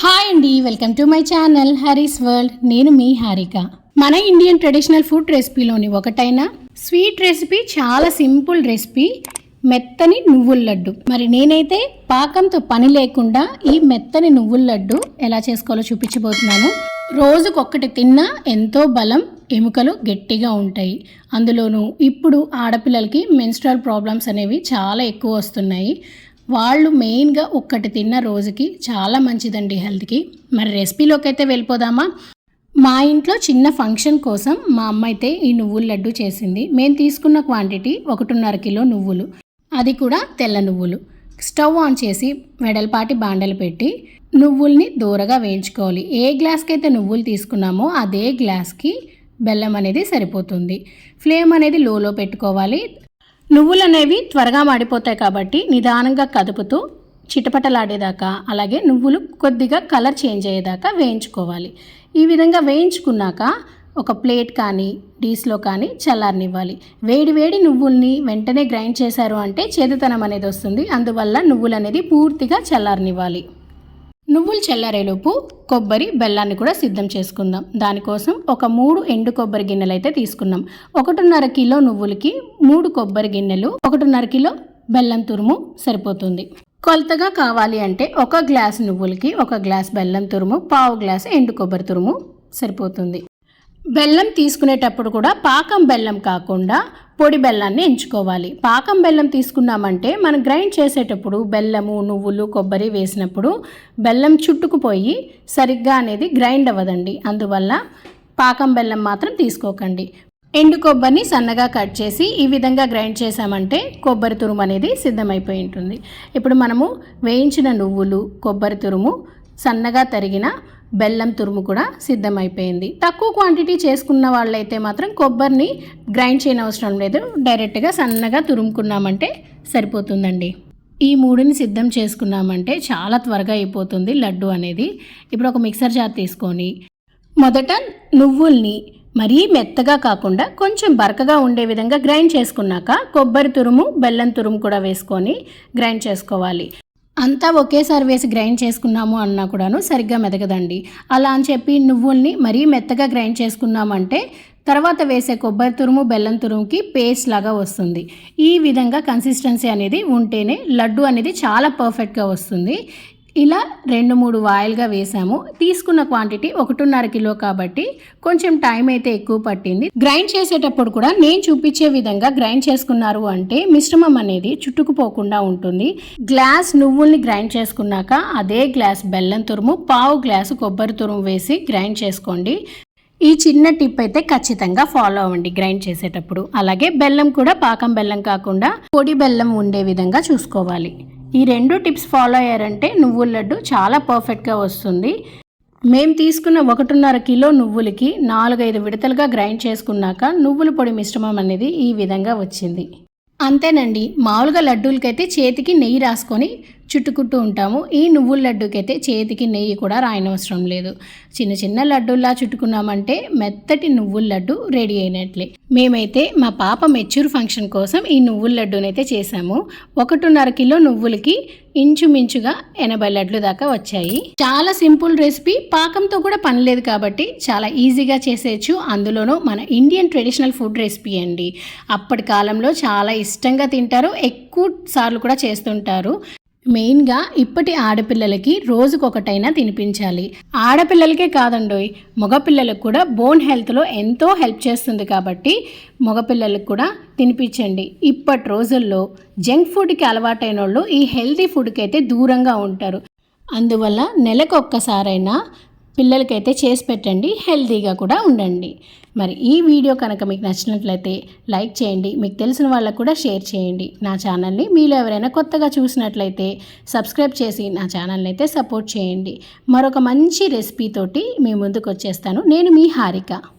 Hi అండి welcome to my channel Hari's World నేను మీ హారిక. మన ఇండియన్ ట్రెడిషనల్ ఫుడ్ రెసిపీలోని ఒకటైన స్వీట్ రెసిపీ చాలా సింపుల్ రెసిపీ మెత్తని నువ్వుల లడ్డు. మరి నేనైతే పాకంతో పని లేకుండా ఈ మెత్తని నువ్వుల లడ్డు ఎలా చేసుకోవాలో చూపించబోతున్నాను. రోజుకొక్కటి తిన్నా ఎంతో బలం ఎముకలు గట్టిగా ఉంటాయి. అందులోనూ ఇప్పుడు ఆడపిల్లలకి మెన్స్ట్రల్ ప్రాబ్లమ్స్ అనేవి చాలా ఎక్కువ వస్తున్నాయి. వాళ్ళు మెయిన్గా ఒక్కటి తిన్న రోజుకి చాలా మంచిదండి హెల్త్కి. మరి రెసిపీలోకి అయితే వెళ్ళిపోదామా? మా ఇంట్లో చిన్న ఫంక్షన్ కోసం మా అమ్మ అయితే ఈ నువ్వుల లడ్డు చేసింది. మేము తీసుకున్న క్వాంటిటీ ఒకటిన్నర కిలో నువ్వులు. అది కూడా తెల్ల నువ్వులు. స్టవ్ ఆన్ చేసి వెడల్పాటి బాండలు పెట్టి నువ్వుల్ని దూరగా వేయించుకోవాలి. ఏ గ్లాస్కి అయితే నువ్వులు తీసుకున్నామో అదే గ్లాస్కి బెల్లం అనేది సరిపోతుంది. ఫ్లేమ్ అనేది లోలో పెట్టుకోవాలి. నువ్వులు అనేవి త్వరగా మాడిపోతాయి కాబట్టి నిదానంగా కదుపుతూ చిటపటలాడేదాకా అలాగే నువ్వులు కొద్దిగా కలర్ చేంజ్ అయ్యేదాకా వేయించుకోవాలి. ఈ విధంగా వేయించుకున్నాక ఒక ప్లేట్ కానీ డీస్లో కానీ చల్లారనివ్వాలి. వేడి వేడి నువ్వుల్ని వెంటనే గ్రైండ్ చేశారు అంటే చేదుతనం అనేది వస్తుంది. అందువల్ల నువ్వులు అనేది పూర్తిగా చల్లారనివ్వాలి. నువ్వులు చల్లారేలోపు కొబ్బరి బెల్లాన్ని కూడా సిద్ధం చేసుకుందాం. దానికోసం ఒక మూడు ఎండు కొబ్బరి గిన్నెలు అయితే తీసుకున్నాం. ఒకటిన్నర కిలో నువ్వులకి మూడు కొబ్బరి గిన్నెలు ఒకటిన్నర కిలో బెల్లం తురుము సరిపోతుంది. కొలతగా కావాలి అంటే ఒక గ్లాస్ నువ్వులకి ఒక గ్లాస్ బెల్లం తురుము పావు గ్లాస్ ఎండు కొబ్బరి తురుము సరిపోతుంది. బెల్లం తీసుకునేటప్పుడు కూడా పాకం బెల్లం కాకుండా పొడి బెల్లాన్ని ఎంచుకోవాలి. పాకం బెల్లం తీసుకున్నామంటే మనం గ్రైండ్ చేసేటప్పుడు బెల్లము నువ్వులు కొబ్బరి వేసినప్పుడు బెల్లం చుట్టుకుపోయి సరిగ్గా అనేది గ్రైండ్ అవ్వదండి. అందువల్ల పాకం బెల్లం మాత్రం తీసుకోకండి. ఎండు కొబ్బరిని సన్నగా కట్ చేసి ఈ విధంగా గ్రైండ్ చేసామంటే కొబ్బరి తురుము అనేది సిద్ధమైపోయి ఉంటుంది. ఇప్పుడు మనము వేయించిన నువ్వులు కొబ్బరి తురుము సన్నగా తరిగిన బెల్లం తురుము కూడా సిద్ధమైపోయింది. తక్కువ క్వాంటిటీ చేసుకున్న వాళ్ళైతే మాత్రం కొబ్బరిని గ్రైండ్ చేయని అవసరం లేదు. డైరెక్ట్గా సన్నగా తురుముకున్నామంటే సరిపోతుందండి. ఈ మూడుని సిద్ధం చేసుకున్నామంటే చాలా త్వరగా అయిపోతుంది లడ్డు అనేది. ఇప్పుడు ఒక మిక్సర్ జార్ తీసుకొని మొదట నువ్వుల్ని మరీ మెత్తగా కాకుండా కొంచెం బరకగా ఉండే విధంగా గ్రైండ్ చేసుకున్నాక కొబ్బరి తురుము బెల్లం తురుము కూడా వేసుకొని గ్రైండ్ చేసుకోవాలి. అంతా ఒకేసారి వేసి గ్రైండ్ చేసుకున్నాము అన్నా కూడాను సరిగ్గా మెదగదండి. అలా అని చెప్పి నువ్వుల్ని మరీ మెత్తగా గ్రైండ్ చేసుకున్నామంటే తర్వాత వేసే కొబ్బరి తురుము బెల్లం తురుముకి పేస్ట్ లాగా వస్తుంది. ఈ విధంగా కన్సిస్టెన్సీ అనేది ఉంటేనే లడ్డు అనేది చాలా పర్ఫెక్ట్గా వస్తుంది. ఇలా రెండు మూడు వాయిల్గా వేసాము. తీసుకున్న క్వాంటిటీ ఒకటిన్నర కిలో కాబట్టి కొంచెం టైం అయితే ఎక్కువ పట్టింది. గ్రైండ్ చేసేటప్పుడు కూడా నేను చూపించే విధంగా గ్రైండ్ చేసుకున్నారు అంటే మిశ్రమం అనేది చుట్టుకుపోకుండా ఉంటుంది. గ్లాస్ నువ్వుల్ని గ్రైండ్ చేసుకున్నాక అదే గ్లాస్ బెల్లం తురుము పావు గ్లాసు కొబ్బరి తురుము వేసి గ్రైండ్ చేసుకోండి. ఈ చిన్న టిప్ అయితే ఖచ్చితంగా ఫాలో అవ్వండి గ్రైండ్ చేసేటప్పుడు. అలాగే బెల్లం కూడా పాకం బెల్లం కాకుండా పొడి బెల్లం ఉండే విధంగా చూసుకోవాలి. ఈ రెండు టిప్స్ ఫాలో అయ్యారంటే నువ్వుల లడ్డు చాలా పర్ఫెక్ట్గా వస్తుంది. మేము తీసుకున్న ఒకటిన్నర కిలో నువ్వులకి నాలుగైదు విడతలుగా గ్రైండ్ చేసుకున్నాక నువ్వుల పొడి మిశ్రమం అనేది ఈ విధంగా వచ్చింది. అంతేనండి మామూలుగా లడ్డూలకైతే చేతికి నెయ్యి రాసుకొని చుట్టుకుంటూ ఉంటాము. ఈ నువ్వుల లడ్డుకైతే చేతికి నెయ్యి కూడా రాయనవసరం లేదు. చిన్న చిన్న లడ్డూలా చుట్టుకున్నామంటే మెత్తటి నువ్వుల లడ్డు రెడీ అయినట్లే. మేమైతే మా పాప మెచ్యూర్ ఫంక్షన్ కోసం ఈ నువ్వుల లడ్డూనైతే చేసాము ఒకటిన్నర కిలో నువ్వులకి ఇంచుమించుగా ఎనభై లడ్లు దాకా వచ్చాయి. చాలా సింపుల్ రెసిపీ. పాకంతో కూడా పని లేదు కాబట్టి చాలా ఈజీగా చేసేయచ్చు. అందులోనూ మన ఇండియన్ ట్రెడిషనల్ ఫుడ్ రెసిపీ అండి. అప్పటి కాలంలో చాలా ఇష్టంగా తింటారు. ఎక్కువ సార్లు కూడా చేస్తుంటారు. మెయిన్గా ఇప్పటి ఆడపిల్లలకి రోజుకొకటైనా తినిపించాలి. ఆడపిల్లలకే కాదండోయ్ మగపిల్లలకు కూడా బోన్ హెల్త్లో ఎంతో హెల్ప్ చేస్తుంది కాబట్టి మగపిల్లలకు కూడా తినిపించండి. ఇప్పటి రోజుల్లో జంక్ ఫుడ్కి అలవాటైన వాళ్ళు ఈ హెల్తీ ఫుడ్కి అయితే దూరంగా ఉంటారు. అందువల్ల నెలకు ఒక్కసారైనా పిల్లలకైతే చేసి పెట్టండి హెల్తీగా కూడా ఉండండి. మరి ఈ వీడియో కనుక మీకు నచ్చినట్లయితే లైక్ చేయండి మీకు తెలిసిన వాళ్ళకు కూడా షేర్ చేయండి. నా ఛానల్ని మీలో ఎవరైనా కొత్తగా చూసినట్లయితే సబ్స్క్రైబ్ చేసి నా ఛానల్ని అయితే సపోర్ట్ చేయండి. మరొక మంచి రెసిపీతోటి మీ ముందుకు వచ్చేస్తాను. నేను మీ హారిక.